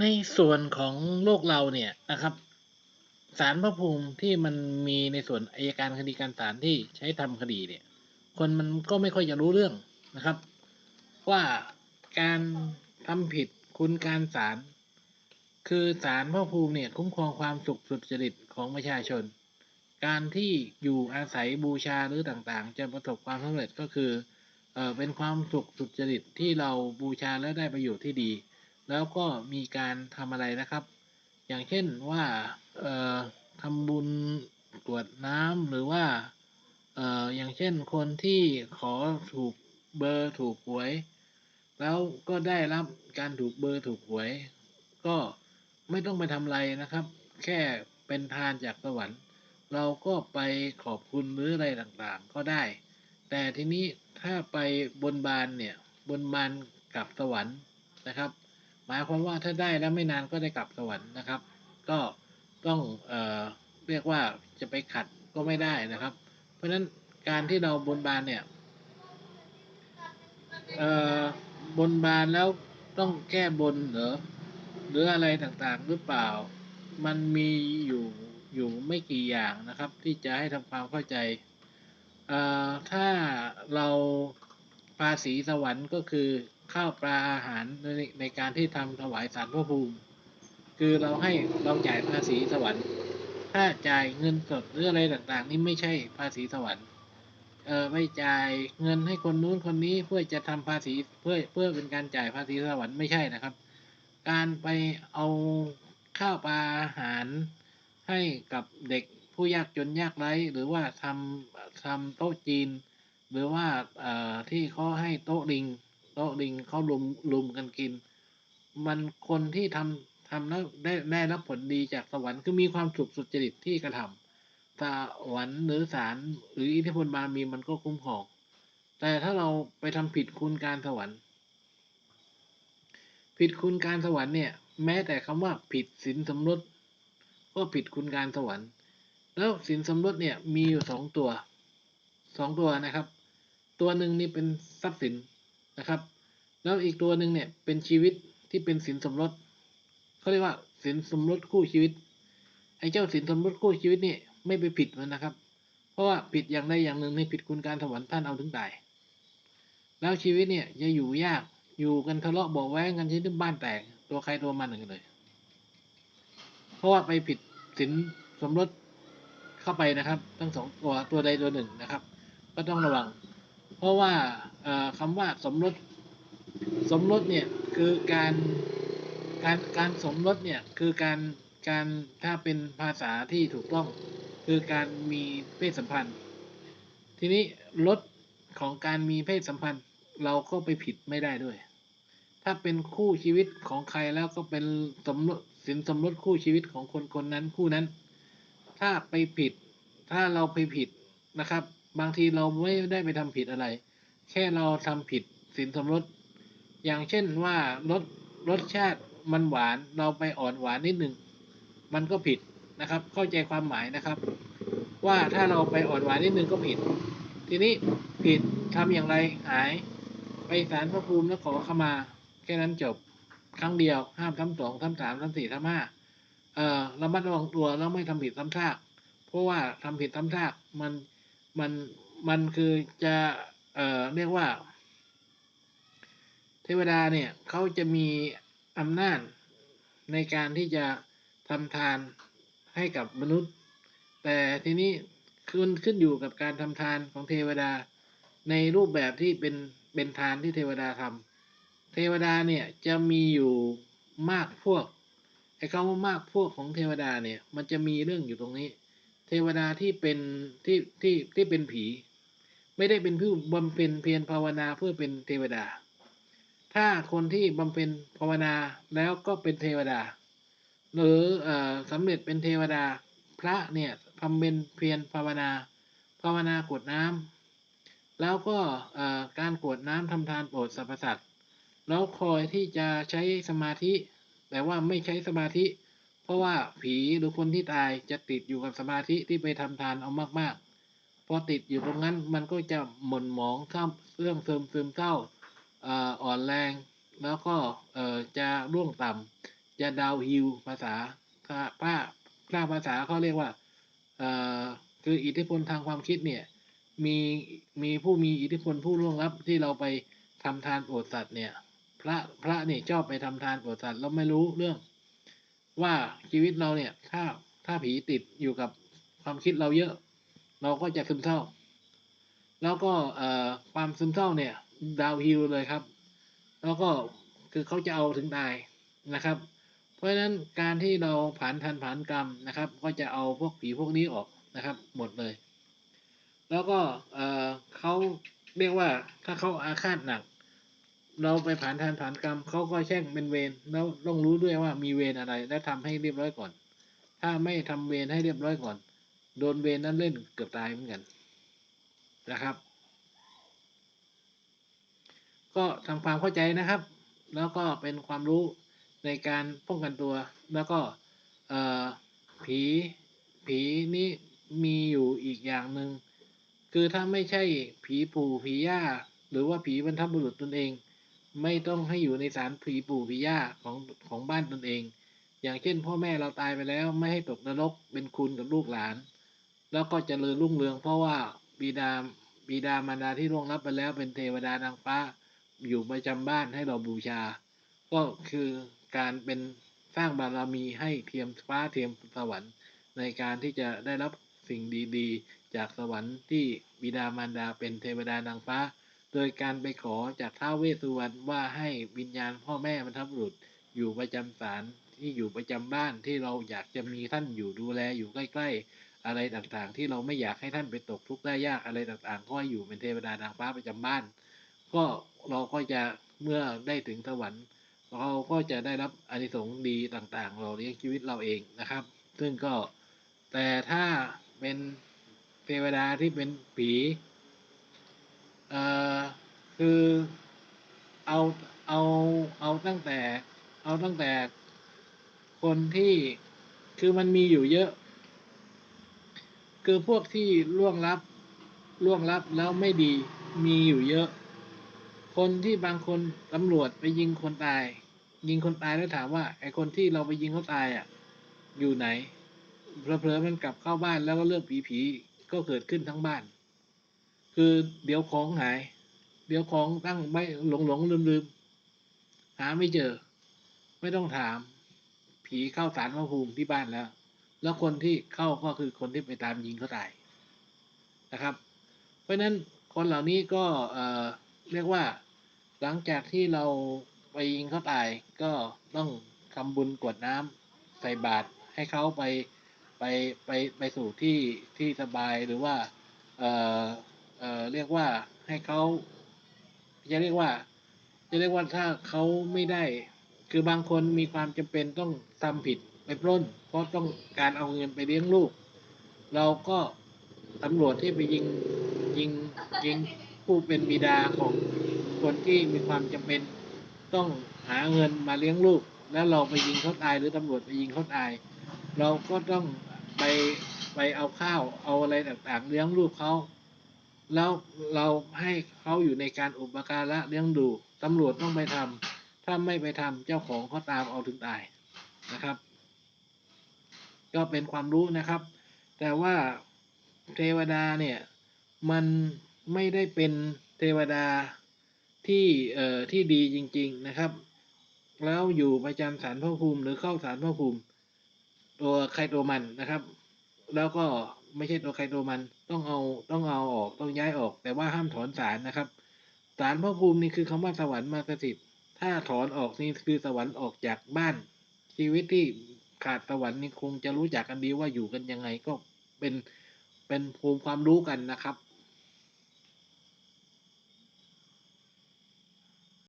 ในส่วนของโลกเราเนี่ยนะครับศาลพระภูมิที่มันมีในส่วนอายการคดีการศาลที่ใช้ทำคดีเนี่ย คนมันก็ไม่ค่อยจะรู้เรื่องนะครับ ว่าการทำผิดคุณการศาลคือศาลพระภูมิเนี่ยคุ้มครองความสุขสุจริตของประชาชน การที่อยู่อาศัยบูชาหรือต่างๆ จะประสบความสำเร็จก็คือเออเป็นความสุขสุจริตที่เราบูชาและได้ประโยชน์ที่ดี แล้วก็มีการทำอะไรนะครับ อย่างเช่นว่าทำบุญกรวดน้ำหรือว่าอย่างเช่นคนที่ขอถูกเบอร์ถูกหวย แล้วก็ได้รับการถูกเบอร์ถูกหวย ก็ไม่ต้องไปทำอะไรนะครับ แค่เป็นทานจากสวรรค์ เราก็ไปขอบคุณหรืออะไรต่างๆ ก็ได้ แต่ทีนี้ถ้าไปบนบานเนี่ยบนบานกับสวรรค์นะครับ มายความว่าถ้าได้แล้วไม่นานก็ได้กลับสวรรค์นะครับ ก็ต้องเอ่อเรียกว่าจะไปขัดก็ไม่ได้นะครับ เพราะฉะนั้นการที่เราบนบานเนี่ยเอ่อบนบานแล้วต้องแก้บนเหรอหรืออะไรต่างๆ หรือเปล่า มันมีอยู่อยู่ไม่กี่อย่างนะครับ ที่จะให้ทำความเข้าใจเอ่อถ้าเราภาษีสวรรค์ก็คือ ข้าวปลาอาหารในในการที่ทำถวายสารพระภูมิ คือเราให้เราจ่ายภาษีสวรรค์ถ้าจ่ายเงินสดหรืออะไรต่างๆ นี่ไม่ใช่ภาษีสวรรค์เออไม่จ่ายเงินให้คนนู้นคนนี้เพื่อจะทำภาษีเพื่อเพื่อเป็นการจ่ายภาษีสวรรค์ไม่ใช่นะครับ การไปเอาข้าวปลาอาหารให้กับเด็กผู้ยากจนยากไร้หรือว่าทำทำโต๊ะจีน หรือว่าที่เขาให้โต๊ะลิง โต๊ะลิงเขาลุมลุมกันกิน มันคนที่ทำทำแล้วได้ได้รับผลดีจากสวรรค์คือมีความสุขสุจริตที่กระทำสวรรค์หรือศาลหรืออิทธิพลบารมีมันก็คุ้มครอง แต่ถ้าเราไปทำผิดคุณการสวรรค์ ผิดคุณการสวรรค์เนี่ย แม้แต่คำว่าผิดศีลสมรสก็ผิดคุณการสวรรค์ แล้วศีลสมรสเนี่ยมีอยู่สองตัวสองตัวนะครับ ตัวหนึ่งนี่เป็นทรัพย์สิน นะครับ แล้วอีกตัวหนึ่งเนี่ยเป็นชีวิตที่เป็นสินสมรสเขาเรียกว่าสินสมรสคู่ชีวิตไอ้เจ้าสินสมรสคู่ชีวิตนี่ไม่ไปผิดมันนะครับ เพราะว่าผิดอย่างใดอย่างหนึ่งในผิดคุณการสวรรค์ท่านเอาถึงตายแล้วชีวิตเนี่ยจะอยู่ยากอยู่กันทะเลาะเบาะแว้งกันที่บ้านแตกตัวใครตัวมันหนึ่งเลย เพราะว่าไปผิดสินสมรสเข้าไปนะครับ ทั้งสองตัวตัวใดตัวหนึ่งนะครับ ก็ต้องระวัง เพราะว่าคำว่าสมรสสมรสเนี่ยคือการการการสมรสเนี่ยคือการการถ้าเป็นภาษาที่ถูกต้อง คือการมีเพศสัมพันธ์ ทีนี้รสของการมีเพศสัมพันธ์ เราก็ไปผิดไม่ได้ด้วย ถ้าเป็นคู่ชีวิตของใครแล้วก็เป็นสมรสสินสมรสคู่ชีวิตของคนคนนั้นคู่นั้น ถ้าไปผิด ถ้าเราไปผิดนะครับ บางทีเราไม่ได้ไปทำผิดอะไร แค่เราทำผิดสินสมรส อย่างเช่นว่ารสรสชาติมันหวานเราไปอ่อนหวานนิดหนึ่งมันก็ผิดนะครับ เข้าใจความหมายนะครับ ว่าถ้าเราไปอ่อนหวานนิดนึงก็ผิด ทีนี้ผิดทำอย่างไรหาย ไปศาลพระภูมิแล้วขอขมา แค่นั้นจบครั้งเดียวห้ามทำสองทำสามทำสี่ทำห้าเอ่อระมัดระวังตัวแล้วไม่ทำผิดซ้ำซากเพราะว่าทำผิดซ้ำซากมัน มันมันคือจะเอ่อเรียกว่า เทวดาเนี่ยเขาจะมีอำนาจในการที่จะทำทานให้กับมนุษย์ แต่ทีนี้ขึ้นขึ้นอยู่กับการทำทานของเทวดา ในรูปแบบที่เป็นเป็นทานที่เทวดาทำเทวดาเนี่ยจะมีอยู่มากพวกไอ้คำว่ามากพวกของเทวดาเนี่ยมันจะมีเรื่องอยู่ตรงนี้ ทวดาที่เป็นที่ที่ที่เป็นผี ไม่ได้เป็นผู้บำเพ็ญเพียรภาวนาเพื่อเป็นเทวดา ถ้าคนที่บำเพ็ญภาวนาแล้วก็เป็นเทวดา หรืออ่อสำเร็จเป็นเทวดา พระเนี่ยทำเป็นเพียรภาวนา ภาวนากวดน้ำแล้วก็อ่อการกวดน้ำทำทานโปรดสรรพสัตว์แล้วคอยที่จะใช้สมาธิ แต่ว่าไม่ใช้สมาธิ ราะว่าผีหรือคนที่ตายจะติดอยู่กับสมาธิที่ไปทำทานเอามาก ๆ พอติดอยู่ตรงนั้นมันก็จะหม่นหมองข้ามเรื่องซึมซึมเศร้าเอ่ออ่อนแรงแล้วก็จะร่วงต่ำจะดาวฮิลภาษาถ้าถ้าถ้าภาษาเขาเรียกว่าคืออิทธิพลทางความคิดเนี่ยมีมีผู้มีอิทธิพลผู้ล่วงลับที่เราไปทำทานโปรดสัตว์เนี่ย พระพระเนี่ยชอบไปทำทานโปรดสัตว์แล้วไม่รู้เรื่อง ว่าชีวิตเราเนี่ย ถ้าถ้าผีติดอยู่กับความคิดเราเยอะ เราก็จะซึมเศร้า แล้วก็เอ่อความซึมเศร้าเนี่ยดาวฮิลเลยครับ แล้วก็คือเขาจะเอาถึงตายนะครับ เพราะฉะนั้นการที่เราผ่านทันผ่านกรรมนะครับ ก็จะเอาพวกผีพวกนี้ออกนะครับ หมดเลย แล้วก็เอ่อเขาเรียกว่าถ้าเขาอาฆาตหนัก เราไปผ่านทานผ่านกรรมเขาก็แช่งเป็นเวรแล้วต้องรู้ด้วยว่ามีเวรอะไร และทำให้เรียบร้อยก่อน ถ้าไม่ทำเวรให้เรียบร้อยก่อน โดนเวรนั้นเล่นเกือบตายเหมือนกันนะครับ ก็ทำความเข้าใจนะครับ แล้วก็เป็นความรู้ในการป้องกันตัว แล้วก็ผีผีนี่มีอยู่อีกอย่างหนึ่งคือถ้าไม่ใช่ผีปู่ผีย่าหรือว่าผีบรรพบุรุษตนเอง ไม่ต้องให้อยู่ในสารผีปู่ผีย่าของของบ้านตนเอง อย่างเช่น พ่อแม่เราตายไปแล้วไม่ให้ตกนรกเป็นคุณกับลูกหลาน แล้วก็จเจริญรุ่งเรืองเพราะว่าบิดาบิดามารดาที่ล่วงลับไปแล้วเป็นเทวดานางฟ้า อยู่ประจำบ้านให้เราบูชา ก็คือการเป็นสร้างบารมีให้เทียมฟ้าเทียมสวรรค์ ในการที่จะได้รับสิ่งดีๆ จากสวรรค์ที่บิดามารดาเป็นเทวดานางฟ้า โดยการไปขอจากท้าวเวสสุวรรณว่าให้วิญญาณพ่อแม่บรรพบุรุษอยู่ประจำศาลที่อยู่ประจำบ้านที่เราอยากจะมีท่านอยู่ดูแลอยู่ใกล้ ๆ อะไรต่างๆ ที่เราไม่อยากให้ท่านไปตกทุกข์ได้ยากอะไรต่างๆ ก็ให้อยู่เป็นเทวดานางฟ้าประจำบ้าน ก็เราก็จะเมื่อได้ถึงสวรรค์เราก็จะได้รับอานิสงส์ดีต่างๆ เราเลี้ยงชีวิตเราเองนะครับ ซึ่งก็แต่ถ้าเป็นเทวดาที่เป็นผี คือเอาเอาเอาตั้งแต่ เอาตั้งแต่คนที่คือมันมีอยู่เยอะ คือพวกที่ล่วงลับล่วงลับแล้วไม่ดีมีอยู่เยอะ คนที่บางคนตำรวจไปยิงคนตาย ยิงคนตายแล้วถามว่าไอคนที่เราไปยิงเขาตายอะ อยู่ไหนเผลอๆมันกลับเข้าบ้านแล้วก็เรื่องผีๆก็เกิดขึ้นทั้งบ้าน คือเดี๋ยวของหาย เดี๋ยวของตั้งไม่หลงหลงลืมลืมหาไม่เจอ ไม่ต้องถาม ผีเข้าสารพระภูมิที่บ้านแล้ว แล้วคนที่เข้าก็คือคนที่ไปตามยิงเขาตายนะครับ เพราะฉะนั้นคนเหล่านี้ก็เอ่อเรียกว่าหลังจากที่เราไปยิงเขาตายก็ต้องทำบุญกวดน้ำใส่บาตรให้เขาไปไปไปไปสู่ที่ที่สบายหรือว่า เอ่อ เอ่อเรียกว่าให้เขาจะเรียกว่า จะเรียกว่าถ้าเขาไม่ได้ คือบางคนมีความจำเป็นต้องทำผิดไปปล้น เพราะต้องการเอาเงินไปเลี้ยงลูก เราก็ตำรวจที่ไปยิงยิงยิงผู้เป็นบิดาของคนที่มีความจำเป็นต้องหาเงินมาเลี้ยงลูก แล้วเราไปยิงเขาตายหรือตำรวจไปยิงเขาตาย เราก็ต้องไปไปเอาข้าวเอาอะไรต่างๆ เลี้ยงลูกเขา แล้วเราให้เขาอยู่ในการอุปการะเลี้ยงดูตำรวจต้องไปทำถ้าไม่ไปทำเจ้าของเขาตามเอาถึงตายนะครับ ก็เป็นความรู้นะครับ แต่ว่าเทวดาเนี่ยมันไม่ได้เป็นเทวดาที่เอ่อที่ดีจริง ๆนะครับ แล้วอยู่ประจำสารพระภูมิหรือเข้าสารพระภูมิ ตัวใครตัวมันนะครับ แล้วก็ ไม่ใช่ตัวใครตัวมัน ต้องเอาต้องเอาออกต้องย้ายออก แต่ว่าห้ามถอนสารนะครับสารพระภูมินี่คือคำว่าสวรรค์มาสถิต ถ้าถอนออกนี่คือสวรรค์ออกจากบ้าน ชีวิตที่ขาดสวรรค์นี่คงจะรู้จักกันดีว่าอยู่กันยังไงก็เป็นเป็นภูมิความรู้กันนะครับ